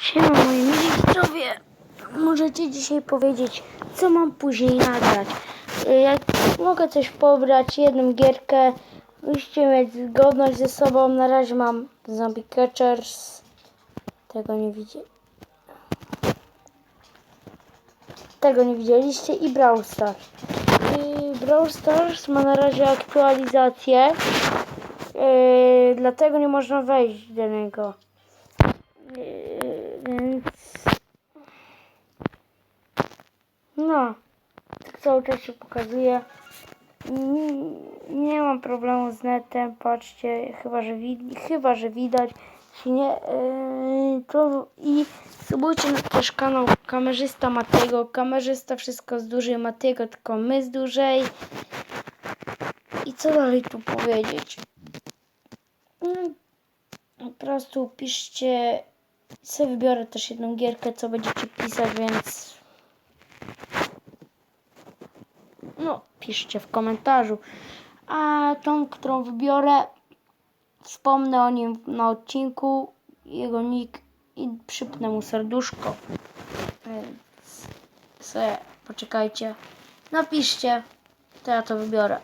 Siema moi widzowie. Możecie dzisiaj powiedzieć, co mam później nagrać. Y, Jak mogę coś pobrać, jedną gierkę. Musicie mieć zgodność ze sobą. Na razie mam Zombie Catchers. Tego nie widzieli. Tego nie widzieliście i Brawl Stars. I Brawl Stars ma na razie aktualizację. Yy, dlatego nie można wejść do niego. Yy, więc no tak cały czas się pokazuje nie, mam problemu z netem patrzcie chyba że, wi- chyba, że widać jeśli nie yy, to i subujcie też kanał kamerzysta Matego kamerzysta wszystko z dużej Matego tylko my z dużej i co dalej tu powiedzieć Mm, po prostu piszcie. Sobie wybiorę też jedną gierkę, co będziecie pisać, więc. No, piszcie w komentarzu. A tą, którą wybiorę, wspomnę o nim na odcinku, jego nick i przypnę mu serduszko. Więc sobie poczekajcie. Napiszcie, to ja to wybiorę.